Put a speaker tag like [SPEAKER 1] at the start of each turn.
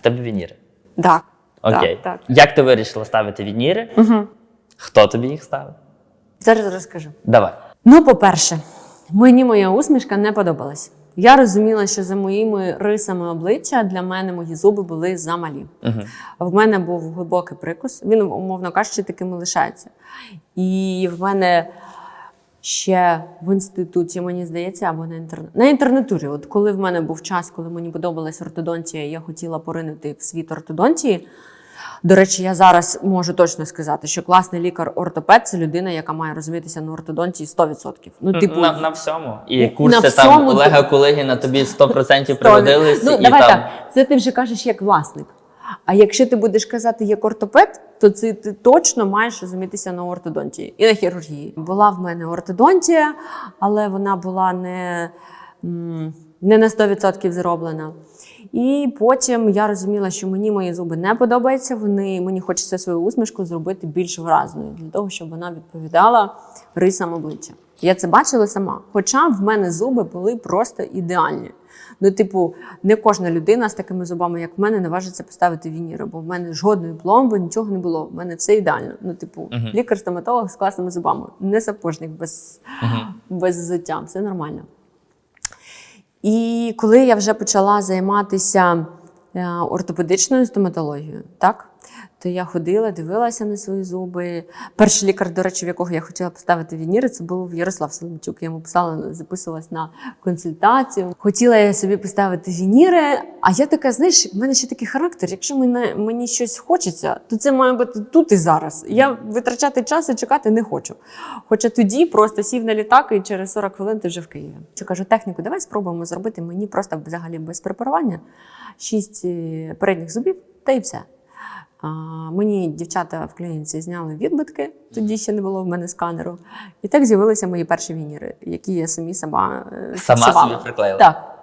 [SPEAKER 1] В тебе вініри.
[SPEAKER 2] Так.
[SPEAKER 1] Окей.
[SPEAKER 2] Так, так.
[SPEAKER 1] Як ти вирішила ставити вініри?
[SPEAKER 2] Угу.
[SPEAKER 1] Хто тобі їх ставив?
[SPEAKER 2] Зараз розкажу.
[SPEAKER 1] Давай.
[SPEAKER 2] Ну, по-перше, мені моя усмішка не подобалась. Я розуміла, що за моїми рисами обличчя для мене мої зуби були замалі.
[SPEAKER 1] Угу.
[SPEAKER 2] В мене був глибокий прикус. Він, умовно кажучи, таким лишається. І в мене ще в інституті, мені здається, або на інтернет. На інтернатурі. От коли в мене був час, коли мені подобалась ортодонтія, я хотіла поринути в світ ортодонтії. До речі, я зараз можу точно сказати, що класний лікар-ортопед це людина, яка має розумітися на ортодонтії 100%. Ну, типу,
[SPEAKER 1] на, на всьому. І
[SPEAKER 2] на
[SPEAKER 1] курси
[SPEAKER 2] всьому
[SPEAKER 1] там Олега Колегіна тобі 100% пригодились.
[SPEAKER 2] Ну,
[SPEAKER 1] і
[SPEAKER 2] давай
[SPEAKER 1] там...
[SPEAKER 2] так. Це ти вже кажеш як власник. А якщо ти будеш казати як ортопед, то це ти точно маєш розумітися на ортодонтії і на хірургії. Була в мене ортодонтія, але вона була не, не на 100% зроблена. І потім я розуміла, що мені мої зуби не подобаються. Вони мені хочеться свою усмішку зробити більш вразною для того, щоб вона відповідала рисам обличчя. Я це бачила сама. Хоча в мене зуби були просто ідеальні. Ну, типу, не кожна людина з такими зубами, як в мене, наважиться поставити вініри, бо в мене жодної пломби, нічого не було. В мене все ідеально. Ну, типу,
[SPEAKER 1] Мгм.
[SPEAKER 2] лікар-стоматолог з класними зубами, не сапожник без,
[SPEAKER 1] Мгм.
[SPEAKER 2] без взуття, все нормально. І коли я вже почала займатися е, ортопедичною стоматологією, так, то я ходила, дивилася на свої зуби. Перший лікар, до речі, в якого я хотіла поставити вініри, це був Ярослав Соломчук. Я йому писала, записувалась на консультацію. Хотіла я собі поставити вініри. А я така, знаєш, в мене ще такий характер. Якщо мене, мені щось хочеться, то це має бути тут і зараз. Я витрачати час і чекати не хочу. Хоча тоді просто сів на літак і через 40 хвилин ти вже в Києві. Що кажу, техніку, давай спробуємо зробити мені просто взагалі без препарування шість е, передніх зубів, та й все. Мені дівчата в клініці зняли відбитки, тоді ще не було в мене сканеру. І так з'явилися мої перші вініри, які я самі сама е,
[SPEAKER 1] Сама
[SPEAKER 2] фіксувала.
[SPEAKER 1] собі приклеїла?
[SPEAKER 2] Так.